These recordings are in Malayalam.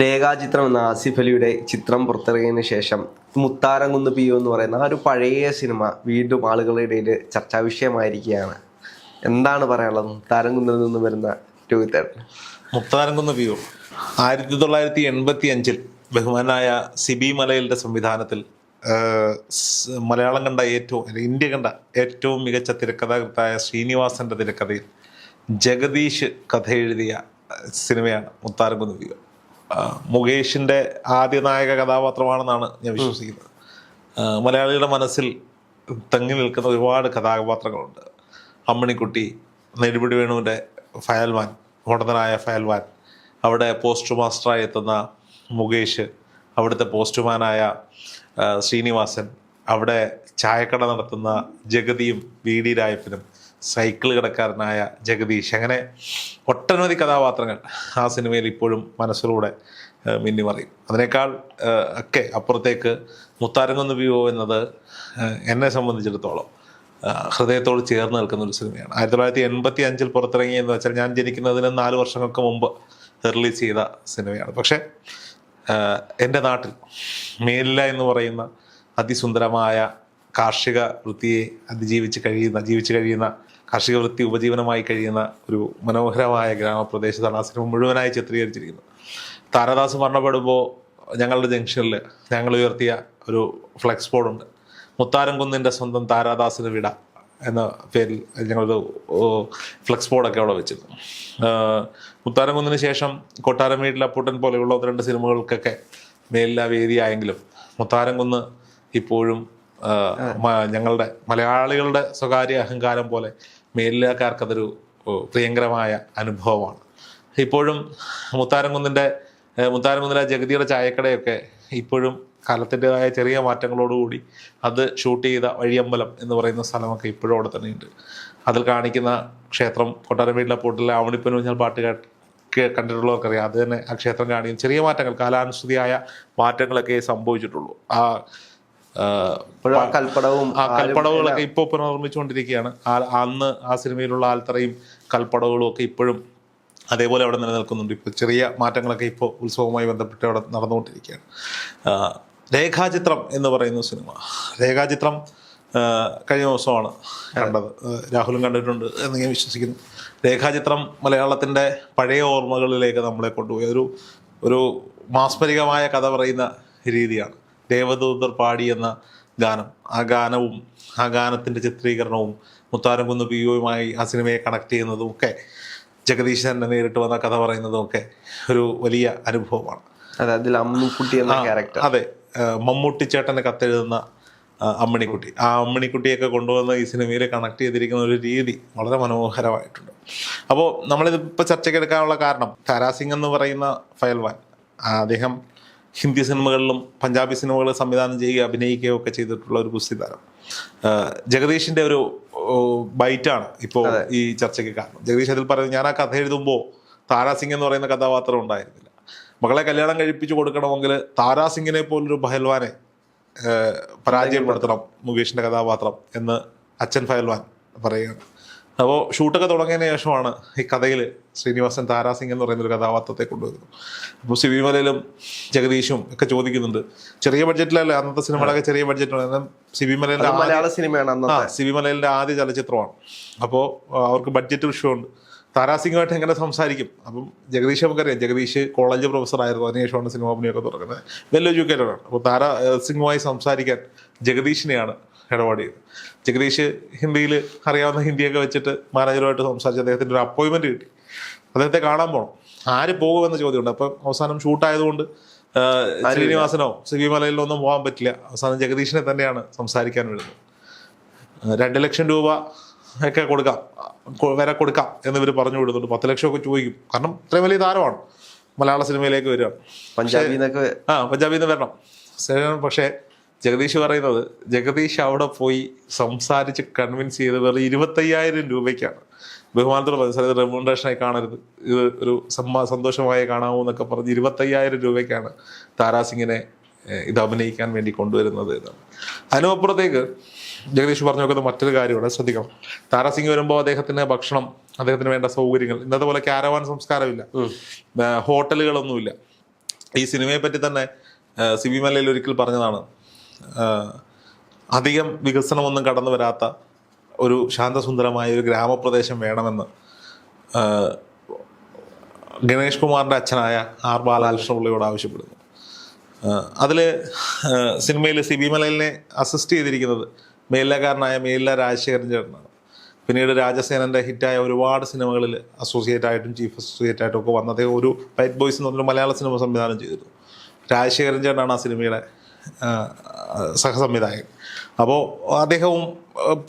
രേഖാചിത്രം എന്ന ആസിഫ് അലിയുടെ ചിത്രം പുറത്തിറങ്ങിയതിന് ശേഷം മുത്താരംകുന്ന് പി എന്ന് പറയുന്ന ആ ഒരു പഴയ സിനിമ വീണ്ടും ആളുകളുടെ ഇടയിൽ ചർച്ചാ വിഷയമായിരിക്കുകയാണ്. എന്താണ് പറയാനുള്ളത്? മുത്താരംകുന്നിൽ നിന്ന് വരുന്ന രോഹിത്തേട്ടൻ മുത്താരംകുന്ന് പി ആയിരത്തി തൊള്ളായിരത്തി എൺപത്തി അഞ്ചിൽ ബഹുമാനായ സിബി മലയിലിന്റെ സംവിധാനത്തിൽ മലയാളം കണ്ട ഏറ്റവും ഇന്ത്യ കണ്ട ഏറ്റവും മികച്ച തിരക്കഥാകൃത്തായ ശ്രീനിവാസന്റെ തിരക്കഥയിൽ ജഗദീഷ് കഥ എഴുതിയ സിനിമയാണ് മുത്താരംകുന്ന് വ്യൂ ആ, മുകേഷിന്റെ ആദ്യ നായക കഥാപാത്രമാണെന്നാണ് ഞാൻ വിശ്വസിക്കുന്നത്. മലയാളികളുടെ മനസ്സിൽ തങ്ങി നിൽക്കുന്ന ഒരുപാട് കഥാപാത്രങ്ങളുണ്ട്. അമ്മണിക്കുട്ടി നെടുപിടി വേണുവിന്റെ ഫയൽവാൻ ഉടനായ ഫയൽവാൻ അവിടെ പോസ്റ്റ് മാസ്റ്ററായി എത്തുന്ന മുകേഷ് അവിടുത്തെ പോസ്റ്റ്മാനായ ശ്രീനിവാസൻ അവിടെ ചായക്കട നടത്തുന്ന ജഗതിയും വി ഡി രായപ്പനും സൈക്കിൾ കിടക്കാരനായ ജഗദീഷ്. അങ്ങനെ ഒട്ടനവധി കഥാപാത്രങ്ങൾ ആ സിനിമയിൽ ഇപ്പോഴും മനസ്സിലൂടെ മിന്നി മിന്നിമറിയും. അതിനേക്കാൾ ഒക്കെ അപ്പുറത്തേക്ക് മുത്താരങ്ങുന്ന വ്യൂ എന്നത് എന്നെ സംബന്ധിച്ചിടത്തോളം ഹൃദയത്തോട് ചേർന്ന് നിൽക്കുന്ന ഒരു സിനിമയാണ്. ആയിരത്തി തൊള്ളായിരത്തി എൺപത്തി അഞ്ചിൽ പുറത്തിറങ്ങി എന്ന് വെച്ചാൽ ഞാൻ ജനിക്കുന്നതിന് നാല് വർഷങ്ങൾക്ക് മുമ്പ് റിലീസ് ചെയ്ത സിനിമയാണ്. പക്ഷേ എന്റെ നാട്ടിൽ മേലില്ല എന്ന് പറയുന്ന അതിസുന്ദരമായ കാർഷിക വൃത്തിയെ അതിജീവിച്ച് കഴിയുന്ന ജീവിച്ച് കഴിയുന്ന കാർഷിക വൃത്തി ഉപജീവനമായി കഴിയുന്ന ഒരു മനോഹരമായ ഗ്രാമപ്രദേശത്താണ് ആ സിനിമ മുഴുവനായി ചിത്രീകരിച്ചിരിക്കുന്നത്. താരദാസ് മരണപ്പെടുമ്പോൾ ഞങ്ങളുടെ ജംഗ്ഷനിൽ ഞങ്ങൾ ഉയർത്തിയ ഒരു ഫ്ലെക്സ് ബോർഡുണ്ട്. മുത്താരംകുന്നിന്റെ സ്വന്തം താരാദാസിന് വിട എന്ന പേരിൽ ഞങ്ങളൊരു ഫ്ലെക്സ് ബോർഡൊക്കെ അവിടെ വെച്ചിരുന്നു. മുത്താരംകുന്നിന് ശേഷം കൊട്ടാരം വീട്ടിൽ അപ്പൂട്ടൻ പോലെയുള്ള ഒന്ന് രണ്ട് സിനിമകൾക്കൊക്കെ മേലില വേദിയായെങ്കിലും മുത്താരംകുന്ന് ഇപ്പോഴും ഞങ്ങളുടെ മലയാളികളുടെ സ്വകാര്യ അഹങ്കാരം പോലെ മേലിലക്കാർക്കതൊരു പ്രിയങ്കരമായ അനുഭവമാണ്. ഇപ്പോഴും മുത്താരംകുന്നിന്റെ മുത്താരംകുന്നിലെ ജഗതിയുടെ ചായക്കടയൊക്കെ ഇപ്പോഴും കാലത്തിന്റെതായ ചെറിയ മാറ്റങ്ങളോടുകൂടി അത് ഷൂട്ട് ചെയ്ത വഴിയമ്പലം എന്ന് പറയുന്ന സ്ഥലമൊക്കെ ഇപ്പോഴും അവിടെ തന്നെയുണ്ട്. അതിൽ കാണിക്കുന്ന ക്ഷേത്രം കൊട്ടാരം വീട്ടിലെ പൂട്ടിലെ ആവണിപ്പൻ കഴിഞ്ഞാൽ പാട്ട് കണ്ടിട്ടുള്ളവർക്കറിയാം. അത് തന്നെ ആ ക്ഷേത്രം കാണിക്കും ചെറിയ മാറ്റങ്ങൾ കാലാനുസൃതിയായ മാറ്റങ്ങളൊക്കെ സംഭവിച്ചിട്ടുള്ളൂ. ആ കൽപ്പടവും ആ കൽപ്പടവുകളൊക്കെ ഇപ്പോൾ പുനർനിർമ്മിച്ചുകൊണ്ടിരിക്കുകയാണ്. അന്ന് ആ സിനിമയിലുള്ള ആൽത്തറയും കൽപ്പടവുകളും ഒക്കെ ഇപ്പോഴും അതേപോലെ അവിടെ നിലനിൽക്കുന്നുണ്ട്. ഇപ്പോൾ ചെറിയ മാറ്റങ്ങളൊക്കെ ഇപ്പോൾ ഉത്സവവുമായി ബന്ധപ്പെട്ട് അവിടെ നടന്നുകൊണ്ടിരിക്കുകയാണ്. രേഖാചിത്രം എന്ന് പറയുന്ന സിനിമ. രേഖാചിത്രം കഴിഞ്ഞ ദിവസമാണ് കണ്ടത്. രാഹുലും കണ്ടിട്ടുണ്ട് എന്ന് ഞാൻ വിശ്വസിക്കുന്നു. രേഖാചിത്രം മലയാളത്തിന്റെ പഴയ ഓർമ്മകളിലേക്ക് നമ്മളെ കൊണ്ടുപോയി. ഒരു ഒരു മാസ്മരികമായ കഥ പറയുന്ന രീതിയാണ്. ദേവദൂതർ പാടിയെന്ന എന്ന ഗാനം. ആ ഗാനവും ആ ഗാനത്തിന്റെ ചിത്രീകരണവും മുത്താരംകുന്ന് പി യുമായി ആ സിനിമയെ കണക്ട് ചെയ്യുന്നതും ഒക്കെ ജഗദീശ് തന്നെ നേരിട്ട് വന്ന കഥ പറയുന്നതും ഒക്കെ ഒരു വലിയ അനുഭവമാണ്. അതെ അതിൽ അമ്മുക്കുട്ടി എന്ന ക്യാരക്ടർ അതെ. മമ്മൂട്ടി ചേട്ടനെ കത്തെഴുതുന്ന അമ്മണിക്കുട്ടി. ആ അമ്മിണിക്കുട്ടിയൊക്കെ കൊണ്ടുവന്ന് ഈ സിനിമയിൽ കണക്ട് ചെയ്തിരിക്കുന്ന ഒരു രീതി വളരെ മനോഹരമായിട്ടുണ്ട്. അപ്പോൾ നമ്മളിത് ഇപ്പോൾ ചർച്ചയ്ക്ക് എടുക്കാനുള്ള കാരണം താരാസിംഗ് എന്ന് പറയുന്ന ഫയൽവാൻ അദ്ദേഹം ഹിന്ദി സിനിമകളിലും പഞ്ചാബി സിനിമകൾ സംവിധാനം ചെയ്യുകയും അഭിനയിക്കുകയോ ഒക്കെ ചെയ്തിട്ടുള്ള ഒരു ഗുസ്തി താരം. ജഗദീഷിന്റെ ഒരു ബൈറ്റാണ് ഇപ്പോൾ ഈ ചർച്ചയ്ക്ക് കാരണം. ജഗദീഷ് അതിൽ പറയുന്നത് ഞാൻ ആ കഥ എഴുതുമ്പോൾ താരാസിംഗ് എന്ന് പറയുന്ന കഥാപാത്രം ഉണ്ടായിരുന്നില്ല. മകളെ കല്യാണം കഴിപ്പിച്ചു കൊടുക്കണമെങ്കിൽ താരാസിംഗിനെ പോലൊരു ഭയൽവാനെ പരാജയപ്പെടുത്തണം മുകേഷിന്റെ കഥാപാത്രം എന്ന് അച്ഛൻ ഫയൽവാൻ പറയുകയാണ്. അപ്പോൾ ഷൂട്ടൊക്കെ തുടങ്ങിയതിന് ശേഷമാണ് ഈ കഥയിൽ ശ്രീനിവാസൻ താരാസിംഗ് എന്ന് പറയുന്ന ഒരു കഥാപാത്രത്തെ കൊണ്ടുവരുന്നത് അപ്പോൾ സിബിമലയിലും ജഗദീഷും ഒക്കെ ചോദിക്കുന്നുണ്ട് ചെറിയ ബഡ്ജറ്റിലല്ലേ അന്നത്തെ സിനിമകളൊക്കെ ചെറിയ ബഡ്ജറ്റാണ്. സിബിമലയിലെ മലയാള സിനിമയാണ് ആ സിബിമലയിലെ ആദ്യ ചലച്ചിത്രമാണ്. അപ്പോൾ അവർക്ക് ബഡ്ജറ്റ് വിഷയമുണ്ട് താരാസിംഗുമായിട്ട് എങ്ങനെ സംസാരിക്കും? അപ്പം ജഗദീഷ് നമുക്കറിയാം ജഗദീഷ് കോളേജ് പ്രൊഫസർ ആയിരുന്നു. അതിനുശേഷമാണ് സിനിമാ പണിയൊക്കെ തുടങ്ങുന്നത്. വെൽ എഡ്യൂക്കേറ്റഡ് ആണ് അപ്പോൾ താരാസിംഗുമായി സംസാരിക്കാൻ ജഗദീഷിനെയാണ് ഇടപാടിയത് ജഗദീഷ് ഹിന്ദിയിൽ അറിയാവുന്ന ഹിന്ദിയൊക്കെ വെച്ചിട്ട് മാനേജറുമായിട്ട് സംസാരിച്ച് അദ്ദേഹത്തിന്റെ ഒരു അപ്പോയിൻമെന്റ് കിട്ടി. അദ്ദേഹത്തെ കാണാൻ പോകണം ആര് പോകുമെന്ന ചോദ്യമുണ്ട്. അപ്പം അവസാനം ഷൂട്ടായതുകൊണ്ട് ശ്രീനിവാസനോ ശ്രീമലയിലോ ഒന്നും പോകാൻ പറ്റില്ല. അവസാനം ജഗദീഷിനെ തന്നെയാണ് സംസാരിക്കാൻ വരുന്നത് രണ്ട് ലക്ഷം രൂപ ഒക്കെ കൊടുക്കാം. വരെ കൊടുക്കാം എന്നിവർ പറഞ്ഞു വിടുന്നുണ്ട്. പത്ത് ലക്ഷമൊക്കെ ചോദിക്കും. കാരണം ഇത്രയും വലിയ താരമാണ് മലയാള സിനിമയിലേക്ക് വരിക. പഞ്ചാബിന്നൊക്കെ ആ പഞ്ചാബിൽ നിന്ന് വരണം. പക്ഷേ ജഗദീഷ് പറയുന്നത് ജഗദീഷ് അവിടെ പോയി സംസാരിച്ച് കൺവിൻസ് ചെയ്ത് വെറും ഇരുപത്തയ്യായിരം രൂപയ്ക്കാണ്. ബഹുമാനത്തോടെ മനസ്സിലായത് റെമ്യൂണറേഷനായി കാണരുത്. ഇത് ഒരു സമ്മാ സന്തോഷമായി കാണാമോ എന്നൊക്കെ പറഞ്ഞ് ഇരുപത്തയ്യായിരം രൂപയ്ക്കാണ് താരാസിംഗിനെ ഇത് അഭിനയിക്കാൻ വേണ്ടി കൊണ്ടുവരുന്നത് എന്നാണ്. അതിനപ്പുറത്തേക്ക് ജഗദീഷ് പറഞ്ഞു നോക്കുന്ന മറ്റൊരു കാര്യമാണ്. ശ്രദ്ധിക്കണം. താരാസിംഗ് വരുമ്പോൾ അദ്ദേഹത്തിന് ഭക്ഷണം അദ്ദേഹത്തിന് വേണ്ട സൗകര്യങ്ങൾ ഇന്നത്തെ പോലെ കാരവാൻ സംസ്കാരമില്ല. ഹോട്ടലുകളൊന്നുമില്ല. ഈ സിനിമയെ പറ്റി തന്നെ സിബി മലയിൽ ഒരിക്കൽ പറഞ്ഞതാണ് അധികം വികസനമൊന്നും കടന്നു വരാത്ത ഒരു ശാന്തസുന്ദരമായ ഒരു ഗ്രാമപ്രദേശം വേണമെന്ന് ഗണേഷ് കുമാറിന്റെ അച്ഛനായ ആർ ബാലകൃഷ്ണപിള്ളയോട് ആവശ്യപ്പെടുന്നു. അതിൽ സിനിമയിൽ സി ബി മലയിലിനെ അസിസ്റ്റ് ചെയ്തിരിക്കുന്നത് മേലിലക്കാരനായ മേലില രാജശേഖരൻ ചേട്ടനാണ്. പിന്നീട് രാജസേനന്റെ ഹിറ്റായ ഒരുപാട് സിനിമകളിൽ അസോസിയേറ്റ് ആയിട്ടും ചീഫ് അസോസിയേറ്റ് ആയിട്ടും ഒക്കെ വന്നത് ഒരു വൈറ്റ് ബോയ്സ് എന്ന് പറഞ്ഞൊരു മലയാള സിനിമ സംവിധാനം ചെയ്തിരുന്നു. രാജശേഖരൻ ചേട്ടനാണ് ആ സിനിമയുടെ സഹസംവിധായകൻ. അപ്പോൾ അദ്ദേഹവും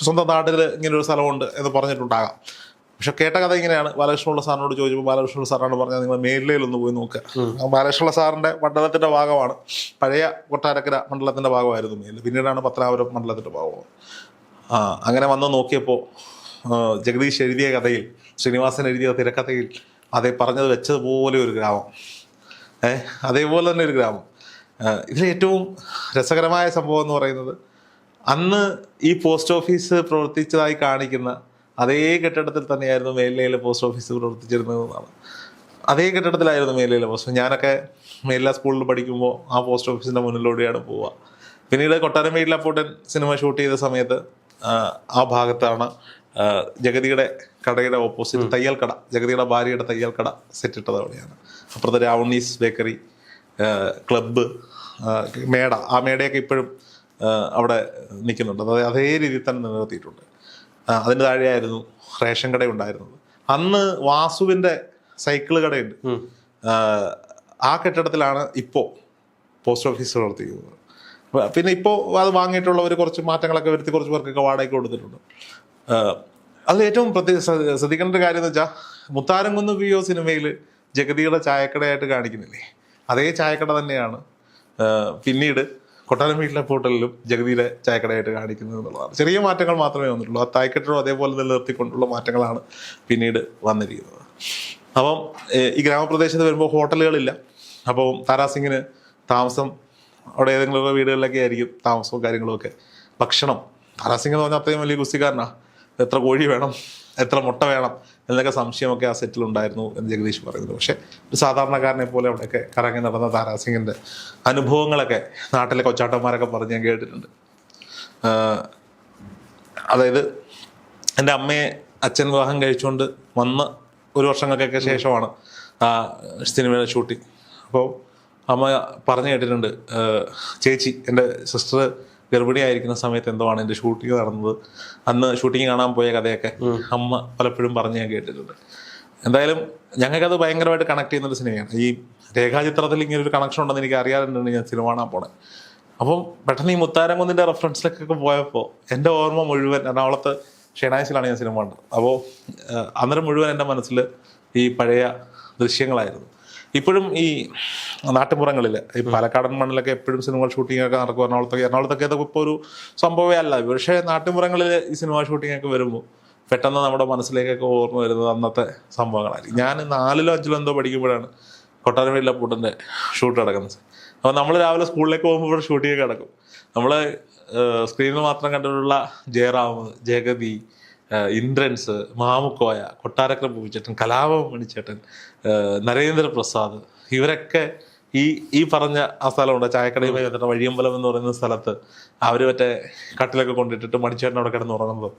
സ്വന്തം നാട്ടിൽ ഇങ്ങനൊരു സ്ഥലമുണ്ട് എന്ന് പറഞ്ഞിട്ടുണ്ടാകാം. പക്ഷെ കേട്ട കഥ ഇങ്ങനെയാണ്. ബാലകൃഷ്ണപിള്ള സാറിനോട് ചോദിച്ചപ്പോൾ ബാലകൃഷ്ണപിള്ള സാറാണ് പറഞ്ഞത് നിങ്ങൾ മേലിലൊന്ന് പോയി നോക്കുക. ബാലകൃഷ്ണപിള്ള സാറിന്റെ മണ്ഡലത്തിന്റെ ഭാഗമാണ്. പഴയ കൊട്ടാരക്കര മണ്ഡലത്തിന്റെ ഭാഗമായിരുന്നു മേൽ പിന്നീടാണ് പത്തനാപുരം മണ്ഡലത്തിന്റെ ഭാഗമാണ് ആ അങ്ങനെ വന്ന് നോക്കിയപ്പോൾ ജഗദീഷ് എഴുതിയ കഥയിൽ ശ്രീനിവാസൻ എഴുതിയ തിരക്കഥയിൽ അതേ പറഞ്ഞത് വെച്ചതുപോലെ ഒരു ഗ്രാമം. ഏഹ് അതേപോലെ തന്നെ ഒരു ഗ്രാമം. ഇതിൽ ഏറ്റവും രസകരമായ സംഭവം എന്ന് പറയുന്നത് അന്ന് ഈ പോസ്റ്റ് ഓഫീസ് പ്രവർത്തിച്ചതായി കാണിക്കുന്ന അതേ കെട്ടിടത്തിൽ തന്നെയായിരുന്നു മേലിലയിലെ പോസ്റ്റ് ഓഫീസ് പ്രവർത്തിച്ചിരുന്നതെന്നാണ് അതേ കെട്ടിടത്തിലായിരുന്നു മേലിലെ പോസ്റ്റ് ഞാനൊക്കെ മേലില സ്കൂളിൽ പഠിക്കുമ്പോൾ ആ പോസ്റ്റ് ഓഫീസിന്റെ മുന്നിലൂടെയാണ് പോവുക. പിന്നീട് കൊട്ടാരം വീട്ടിലപ്പോട്ടൻ സിനിമ ഷൂട്ട് ചെയ്ത സമയത്ത് ആ, ആ ഭാഗത്താണ് ജഗതിയുടെ കടയുടെ ഓപ്പോസിറ്റ് തയ്യൽ കട ജഗതിയുടെ ഭാര്യയുടെ തയ്യൽ കട സെറ്റിട്ടത് അവിടെയാണ്. അപ്പുറത്തെ രാവണീസ് ബേക്കറി ക്ലബ്ബ് മേട ആ മേടയൊക്കെ ഇപ്പോഴും അവിടെ നിൽക്കുന്നുണ്ട്. അതായത് അതേ രീതിയിൽ തന്നെ നിലനിർത്തിയിട്ടുണ്ട്. അതിന്റെ അതിന് താഴെയായിരുന്നു റേഷൻ കട ഉണ്ടായിരുന്നത്. അന്ന് വാസുവിന്റെ സൈക്കിൾ കടയുണ്ട്. ആ, കെട്ടിടത്തിലാണ് ഇപ്പോൾ പോസ്റ്റ് ഓഫീസ് പ്രവർത്തിക്കുന്നത്. പിന്നെ ഇപ്പോൾ അത് വാങ്ങിയിട്ടുള്ളവർ കുറച്ച് മാറ്റങ്ങളൊക്കെ വരുത്തി കുറച്ച് പേർക്കൊക്കെ വാടകയ്ക്ക് കൊടുത്തിട്ടുണ്ട്. അതിൽ ഏറ്റവും പ്രത്യേക ശ്ര- ശ്രദ്ധിക്കേണ്ട ഒരു കാര്യം എന്ന് വെച്ചാൽ മുത്താരംകുന്ന് പി ഒ സിനിമയിൽ ജഗതിയുടെ ചായക്കടയായിട്ട് കാണിക്കുന്നില്ലേ? അതേ ചായക്കട തന്നെയാണ്. പിന്നീട് കൊട്ടാരം വീട്ടിലെ ഹോട്ടലിലും ജഗതിയുടെ ചായക്കടയായിട്ട് കാണിക്കുന്നത് എന്നുള്ളതാണ്. ചെറിയ മാറ്റങ്ങൾ മാത്രമേ വന്നിട്ടുള്ളൂ. ആ തായ്ക്കെട്ടോ അതേപോലെ നിലനിർത്തിക്കൊണ്ടുള്ള മാറ്റങ്ങളാണ് പിന്നീട് വന്നിരിക്കുന്നത്. അപ്പം ഈ ഗ്രാമപ്രദേശത്ത് വരുമ്പോൾ ഹോട്ടലുകളില്ല. അപ്പം താരാസിംഗിന് താമസം അവിടെ ഏതെങ്കിലും വീടുകളിലൊക്കെ ആയിരിക്കും താമസവും കാര്യങ്ങളുമൊക്കെ ഭക്ഷണം താരാസിംഗ് എന്ന് പറഞ്ഞാൽ അത്രയും വലിയ കുസ്തിക്കാരനാണ് എത്ര കോഴി വേണം എത്ര മുട്ട വേണം എന്നൊക്കെ സംശയമൊക്കെ ആ സെറ്റിൽ ഉണ്ടായിരുന്നു എന്ന് ജഗദീഷ് പറയുന്നത്. പക്ഷേ ഒരു സാധാരണക്കാരനെ പോലെ അവിടെയൊക്കെ കറങ്ങി നടന്ന താരാസിംഗിന്റെ അനുഭവങ്ങളൊക്കെ നാട്ടിലെ കൊച്ചാട്ടന്മാരൊക്കെ പറഞ്ഞ് ഞാൻ കേട്ടിട്ടുണ്ട്. അതായത് എന്റെ അമ്മയെ അച്ഛൻ വിവാഹം കഴിച്ചുകൊണ്ട് വന്ന് ഒരു വർഷങ്ങൾക്കൊക്കെ ശേഷമാണ് ആ സിനിമയുടെ ഷൂട്ടിംഗ്. അപ്പോൾ അമ്മ പറഞ്ഞു കേട്ടിട്ടുണ്ട് ചേച്ചി എന്റെ സിസ്റ്റർ ഗർഭിണിയായിരിക്കുന്ന സമയത്ത് എന്തോ ആണ് എന്റെ ഷൂട്ടിംഗ് നടന്നത്. അന്ന് ഷൂട്ടിംഗ് കാണാൻ പോയ കഥയൊക്കെ അമ്മ പലപ്പോഴും പറഞ്ഞ് ഞാൻ കേട്ടിട്ടുണ്ട്. എന്തായാലും ഞങ്ങൾക്കത് ഭയങ്കരമായിട്ട് കണക്ട് ചെയ്യുന്ന ഒരു സിനിമയാണ് ഈ രേഖാചിത്രത്തിൽ ഇങ്ങനെ ഒരു കണക്ഷൻ ഉണ്ടെന്ന് എനിക്ക് അറിയാറുണ്ട് ഞാൻ സിനിമ കാണാൻ പോണേ. അപ്പം പെട്ടെന്ന് ഈ മുത്താരംകുന്നിന്റെ റെഫറൻസിലേക്കൊക്കെ പോയപ്പോൾ എന്റെ ഓർമ്മ മുഴുവൻ എറണാകുളത്ത് ഷെനായ്സിലാണ് ഞാൻ സിനിമ കണ്ടത്. അപ്പോൾ അന്നേരം മുഴുവൻ എന്റെ മനസ്സിൽ ഈ പഴയ ദൃശ്യങ്ങളായിരുന്നു. ഇപ്പോഴും ഈ നാട്ടുപുറങ്ങളിൽ ഈ പാലക്കാടൻ മണ്ണിലൊക്കെ എപ്പോഴും സിനിമ ഷൂട്ടിംഗ് ഒക്കെ നടക്കും എറണാകുളത്തൊക്കെ. എറണാകുളത്തൊക്കെ അതൊക്കെ ഇപ്പോൾ ഒരു സംഭവമേ അല്ല. പക്ഷേ നാട്ടുപുറങ്ങളിൽ ഈ സിനിമ ഷൂട്ടിംഗ് ഒക്കെ വരുമ്പോൾ പെട്ടെന്ന് നമ്മുടെ മനസ്സിലേക്കൊക്കെ ഓർമ്മ വരുന്നത് അന്നത്തെ സംഭവങ്ങളായിരിക്കും. ഞാൻ നാലിലോ അഞ്ചിലോ എന്തോ പഠിക്കുമ്പോഴാണ് കൊട്ടാരമേല പൂട്ടന്റെ ഷൂട്ട് നടക്കുന്നത്. അപ്പോൾ നമ്മൾ രാവിലെ സ്കൂളിലേക്ക് പോകുമ്പോൾ ഷൂട്ടിംഗ് നടക്കും. നമ്മൾ സ്ക്രീനിൽ മാത്രം കണ്ടിട്ടുള്ള ജയറാം ജഗതി ഇന്ദ്രൻസ് മാമുക്കോയ കൊട്ടാരക്കര പൂവിച്ചേട്ടൻ കലാപം മണിച്ചേട്ടൻ നരേന്ദ്രപ്രസാദ് ഇവരൊക്കെ ഈ ഈ പറഞ്ഞ ആ സ്ഥലമുണ്ട്. ചായക്കടയിൽ ബന്ധപ്പെട്ട വഴിയമ്പലം എന്ന് പറയുന്ന സ്ഥലത്ത് അവർ മറ്റേ കട്ടിലൊക്കെ കൊണ്ടിട്ടിട്ട് മണിച്ചേട്ടൻ അവിടെ കിടന്ന് ഉറങ്ങുന്നത്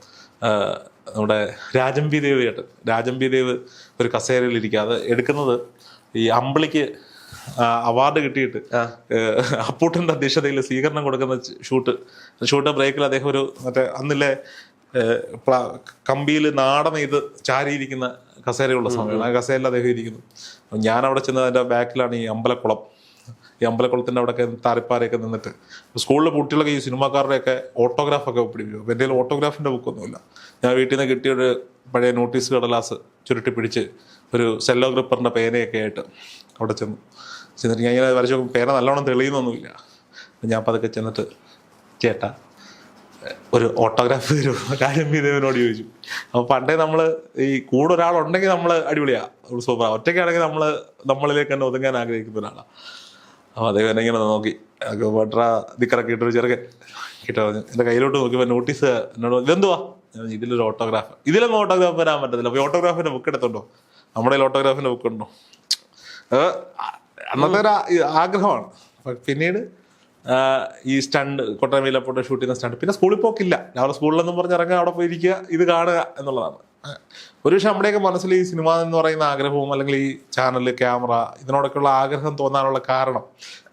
നമ്മുടെ രാജംബി ദേവ് ചേട്ടൻ രാജംബി ദേവ് ഒരു കസേരയിൽ ഇരിക്കാതെ എടുക്കുന്നത് ഈ അമ്പിളിക്ക് അവാർഡ് കിട്ടിയിട്ട് അപ്പൂട്ടന്റെ അധ്യക്ഷതയിൽ സ്വീകരണം കൊടുക്കുന്ന ഷൂട്ട് ഷൂട്ട് ബ്രേക്കിൽ അദ്ദേഹം ഒരു മറ്റേ അന്നിലെ കമ്പിയിൽ നാടൻ ഇത് ചാരിയിരിക്കുന്ന കസേരയുള്ള സമയമാണ്. ആ കസേരയിൽ അദ്ദേഹം ഇരിക്കുന്നു. ഞാൻ അവിടെ ചെന്ന് അതിന്റെ ബാക്കിലാണ് ഈ അമ്പലക്കുളം. ഈ അമ്പലക്കുളത്തിന്റെ അവിടെയൊക്കെ താരിപ്പാരയൊക്കെ നിന്നിട്ട്. സ്കൂളിലെ കുട്ടികളൊക്കെ ഈ സിനിമാക്കാരുടെയൊക്കെ ഓട്ടോഗ്രാഫൊക്കെ പിടിപ്പിക്കും എന്റെ കയ്യിൽ ഓട്ടോഗ്രാഫിന്റെ ബുക്കൊന്നുമില്ല. ഞാൻ വീട്ടിൽ നിന്ന് കിട്ടിയൊരു പഴയ നോട്ടീസ് കടലാസ് ചുരുട്ടി പിടിച്ച് ഒരു സെല്ലോ ഗ്രിപ്പറിന്റെ പേനയൊക്കെ ആയിട്ട് അവിടെ ചെന്നു. ചെന്നിട്ട് ഞാൻ ഇങ്ങനെ വരച്ചു പേന നല്ലോണം തെളിയുന്നൊന്നുമില്ല. ഞാൻ പതുക്കെ ചെന്നിട്ട് ചേട്ടാ ഒരു ഓട്ടോഗ്രാഫ് തരുമോ? കാര്യം ദേവനോട് ചോദിച്ചു. അപ്പൊ പണ്ടേ നമ്മൾ ഈ കൂടെ ഒരാളുണ്ടെങ്കിൽ നമ്മൾ അടിപൊളിയാ. ഒരു സൂപ്പർ ഒറ്റയ്ക്കാണെങ്കിൽ നമ്മൾ നമ്മളിലേക്ക് തന്നെ ഒതുങ്ങാൻ ആഗ്രഹിക്കുന്ന ഒരാളാണ് അപ്പൊ അദ്ദേഹം ഇങ്ങനെ നോക്കി. വട്ര ദിക്കറൊക്കെ ഇട്ടൊരു ചെറുക്കൻ കേട്ടോ എന്റെ കയ്യിലോട്ട് നോക്കിയപ്പോ നോട്ടീസ് എന്നോട് ഇതെന്തുവാ? ഇതിലൊരു ഓട്ടോഗ്രാഫ് ഇതിലൊന്നും ഓട്ടോഗ്രാഫ് വരാൻ പറ്റത്തില്ല. അപ്പൊ ഓട്ടോഗ്രാഫിന്റെ ബുക്ക് എടുത്തുണ്ടോ? നമ്മുടെ ഓട്ടോഗ്രാഫിന്റെ ബുക്ക് ഉണ്ടോ? അന്നത്തെ ഒരു ആഗ്രഹമാണ്. പിന്നീട് ഈ സ്റ്റണ്ട് കൊട്ടമയില പോട്ട് ഷൂട്ട് ചെയ്യുന്ന സ്റ്റണ്ട് പിന്നെ സ്കൂളിൽ പോക്കില്ല. രാവിലെ സ്കൂളിലെന്നും പറഞ്ഞ് ഇറങ്ങുക അവിടെ പോയി ഇരിക്കുക ഇത് കാണുക എന്നുള്ളതാണ്. ഒരു പക്ഷെ നമ്മുടെയൊക്കെ മനസ്സിൽ ഈ സിനിമ എന്ന് പറയുന്ന ആഗ്രഹവും അല്ലെങ്കിൽ ഈ ചാനൽ ക്യാമറ ഇതിനോടൊക്കെയുള്ള ആഗ്രഹം തോന്നാനുള്ള കാരണം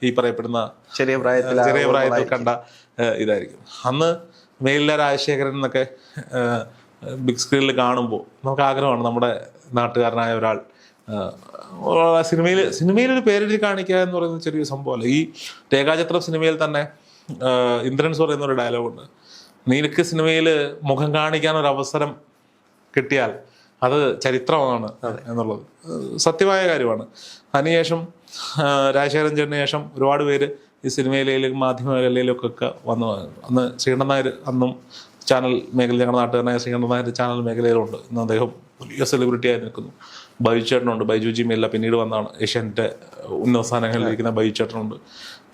ഈ പറയപ്പെടുന്ന ചെറിയ പ്രായത്തിൽ ചെറിയ പ്രായത്തിൽ കണ്ട ഇതായിരിക്കും. അന്ന് മേലില രാജശേഖരൻ എന്നൊക്കെ ബിഗ് സ്ക്രീനിൽ കാണുമ്പോൾ നമുക്ക് ആഗ്രഹമാണ് നമ്മുടെ നാട്ടുകാരനായ ഒരാൾ സിനിമയിൽ സിനിമയിൽ ഒരു പേരെഴുതി കാണിക്കുക എന്ന് പറയുന്ന ചെറിയൊരു സംഭവമല്ല. ഈ രേഖാചിത്രം സിനിമയിൽ തന്നെ ഇന്ദ്രൻസ് പറയുന്ന ഒരു ഡയലോഗുണ്ട്. നിനക്ക് സിനിമയിൽ മുഖം കാണിക്കാൻ ഒരു അവസരം കിട്ടിയാൽ അത് ചരിത്രമാണ് എന്നുള്ളത്. സത്യമായ കാര്യമാണ്. അതിനുശേഷം രാജശേഖരൻ ചേട്ടന് ശേഷം ഒരുപാട് പേര് ഈ സിനിമയിലേക്കും മാധ്യമ മേഖലയിലേക്കൊക്കെ വന്നു അന്ന് ശ്രീകണ്ഠൻ നായർ അന്നും ചാനൽ മേഖല ഞങ്ങളുടെ നാട്ടുകാരനായ ശ്രീകണ്ഠൻ നായർ ചാനൽ മേഖലയിലുണ്ട്. ഇന്ന് അദ്ദേഹം വലിയ സെലിബ്രിറ്റി ആയി നിൽക്കുന്നു. ബൈജു ചേട്ടനുണ്ട്. ബൈജു ജി മെല്ല പിന്നീട് വന്നാണ്. ഏഷ്യാനെറ്റ് ഉന്നത സ്ഥാനങ്ങളിലിരിക്കുന്ന ബൈജു ചേട്ടനുണ്ട്.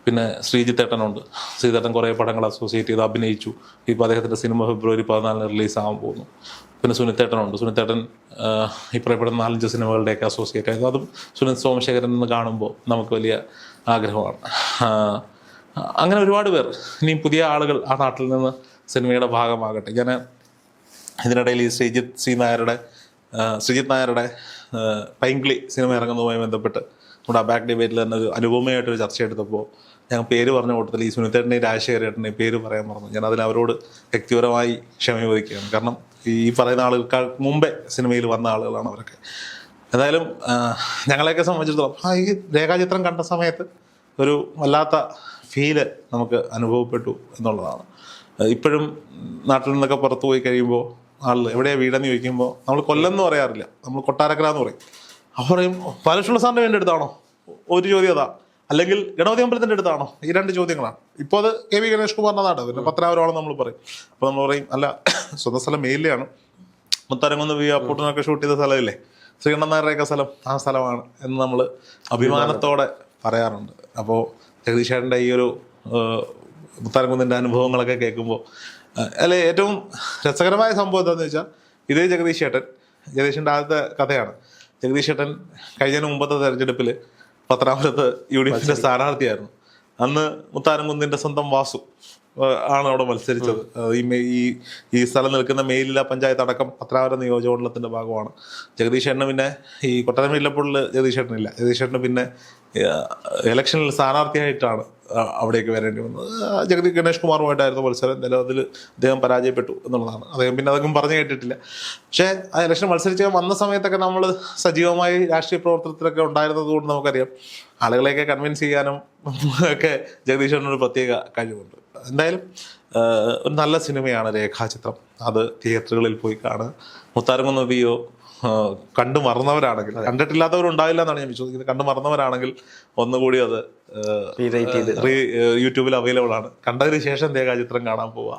പിന്നെ ശ്രീജിത്ത് ഏട്ടനുണ്ട്. ശ്രീതേട്ടൻ കുറേ പടങ്ങൾ അസോസിയേറ്റ് ചെയ്ത് അഭിനയിച്ചു. ഇപ്പോൾ അദ്ദേഹത്തിന്റെ സിനിമ ഫെബ്രുവരി പതിനാലിന് റിലീസ് ആകാൻ പോകുന്നു. പിന്നെ സുനിത്തേട്ടനുണ്ട് സുനിത്തേട്ടൻ ഈ പറയപ്പെടുന്ന നാലഞ്ച് സിനിമകളുടെയൊക്കെ അസോസിയേറ്റ് ആയത് അതും സുനിത് സോമശേഖരൻ എന്ന് കാണുമ്പോൾ നമുക്ക് വലിയ ആഗ്രഹമാണ്. അങ്ങനെ ഒരുപാട് പേർ. ഇനിയും പുതിയ ആളുകൾ ആ നാട്ടിൽ നിന്ന് സിനിമയുടെ ഭാഗമാകട്ടെ. ഞാൻ ഇതിനിടയിൽ ഈ ശ്രീജിത്ത് സി നായരുടെ ശ്രീജിത് നായരുടെ പൈങ്ക്ലി സിനിമ ഇറങ്ങുന്നതുമായി ബന്ധപ്പെട്ട് നമ്മുടെ ബാക്ക് ഡിബേറ്റിൽ തന്നെ ഒരു അനുപമയായിട്ടൊരു ചർച്ച എടുത്തപ്പോൾ ഞങ്ങൾ പേര് പറഞ്ഞ കൂട്ടത്തിൽ ഈ സുനിത്തേട്ടനെയും രാജശേഖരേട്ടനെയും പേര് പറയാൻ പറഞ്ഞു ഞാൻ അതിൽ അവരോട് വ്യക്തിപരമായി ക്ഷമ ചോദിക്കുകയാണ്. കാരണം ഈ പറയുന്ന ആളുകൾക്ക് മുമ്പേ സിനിമയിൽ വന്ന ആളുകളാണ് അവരൊക്കെ. എന്തായാലും ഞങ്ങളെയൊക്കെ സംബന്ധിച്ചിടത്തോളം ആ ഈ രേഖാചിത്രം കണ്ട സമയത്ത് ഒരു വല്ലാത്ത ഫീൽ നമുക്ക് അനുഭവപ്പെട്ടു എന്നുള്ളതാണ്. ഇപ്പോഴും നാട്ടിൽ നിന്നൊക്കെ പുറത്തു പോയി കഴിയുമ്പോൾ ആൾ എവിടെയാണ് വീടെന്ന് ചോദിക്കുമ്പോൾ നമ്മൾ കൊല്ലം എന്ന് പറയാറില്ല. നമ്മൾ കൊട്ടാരക്കര എന്ന് പറയും. അപ്പോൾ പറയും ബാലകൃഷ്ണ സാറിന്റെ വീടിന്റെ അടുത്താണോ? ഒരു ചോദ്യം അതാ. അല്ലെങ്കിൽ ഗണപതി അമ്പലത്തിന്റെ അടുത്താണോ? ഈ രണ്ട് ചോദ്യങ്ങളാണ്. ഇപ്പോൾ അത് കെ വി ഗണേഷ് കുമാറിന്റെ പിന്നെ പത്തനാപുരമാണെന്ന് നമ്മൾ പറയും. അപ്പോൾ നമ്മൾ പറയും അല്ല സ്വന്തം സ്ഥലം മേലിലാണ്. മുത്തരങ്ങൊന്ന് വി അപ്പൂട്ടനൊക്കെ ഷൂട്ട് ചെയ്ത സ്ഥലമില്ലേ? ശ്രീകണ്ഠൻ നായരുടെയൊക്കെ സ്ഥലം ആ സ്ഥലമാണ് എന്ന് നമ്മൾ അഭിമാനത്തോടെ പറയാറുണ്ട്. അപ്പോൾ ജഗദീഷേട്ടന്റെ ഈ ഒരു മുത്തരങ്കുന്നിന്റെ അനുഭവങ്ങളൊക്കെ കേൾക്കുമ്പോൾ അല്ലെ ഏറ്റവും രസകരമായ സംഭവം എന്താണെന്ന് വെച്ചാൽ ഇതേ ജഗദീഷ് ചേട്ടൻ ജഗദീഷിന്റെ ആദ്യത്തെ കഥയാണ്. ജഗദീഷ് ചേട്ടൻ കഴിഞ്ഞതിന് മുമ്പത്തെ തെരഞ്ഞെടുപ്പിൽ പത്തനാപുരത്ത് യു ഡി എഫിന്റെ സ്ഥാനാർത്ഥിയായിരുന്നു. അന്ന് മുത്താരംകുന്നിന്റെ സ്വന്തം വാസു ആണ് അവിടെ മത്സരിച്ചത്. ഈ മെ- ഈ ഈ സ്ഥലം നിൽക്കുന്ന മേലില പഞ്ചായത്ത് അടക്കം പത്രാവര നിയോജകമണ്ഡലത്തിന്റെ ഭാഗമാണ്. ജഗദീഷ് ചേട്ടന് പിന്നെ ഈ കൊട്ടാരം കൊട്ടാരമില്ലപ്പോഴിൽ ജഗദീഷ് ചേട്ടനില്ല. ജഗദീഷ് ചേട്ടന് പിന്നെ ഇലക്ഷനിൽ സ്ഥാനാർത്ഥിയായിട്ടാണ് അവിടേക്ക് വരേണ്ടി വന്നത്. ജഗതി ഗണേഷ് കുമാറുമായിട്ടായിരുന്നു മത്സരം. നിലവിൽ അദ്ദേഹം പരാജയപ്പെട്ടു എന്നുള്ളതാണ്. അദ്ദേഹം പിന്നെ അതൊന്നും പറഞ്ഞു കേട്ടിട്ടില്ല. പക്ഷേ ആ ഇലക്ഷൻ മത്സരിച്ച് വന്ന സമയത്തൊക്കെ നമ്മൾ സജീവമായി രാഷ്ട്രീയ പ്രവർത്തനത്തിലൊക്കെ ഉണ്ടായിരുന്നത് കൊണ്ട് നമുക്കറിയാം. ആളുകളെയൊക്കെ കൺവിൻസ് ചെയ്യാനും ഒക്കെ ജഗദീഷനൊരു പ്രത്യേക കഴിവുണ്ട്. എന്തായാലും ഒരു നല്ല സിനിമയാണ് രേഖാചിത്രം. അത് തിയേറ്ററുകളിൽ പോയി കാണുക. മുത്താരംകുന്ന ആഹ്, കണ്ടു മറന്നവരാണെങ്കിൽ. കണ്ടിട്ടില്ലാത്തവർ കണ്ടിട്ടില്ലാത്തവരുണ്ടാവില്ല എന്നാണ് ഞാൻ വിശ്വസിക്കുന്നത്. കണ്ടു മറന്നവരാണെങ്കിൽ ഒന്നുകൂടി അത് യൂട്യൂബിൽ അവൈലബിൾ ആണ്. കണ്ടതിന് ശേഷം രേഖാചിത്രം കാണാൻ പോവുക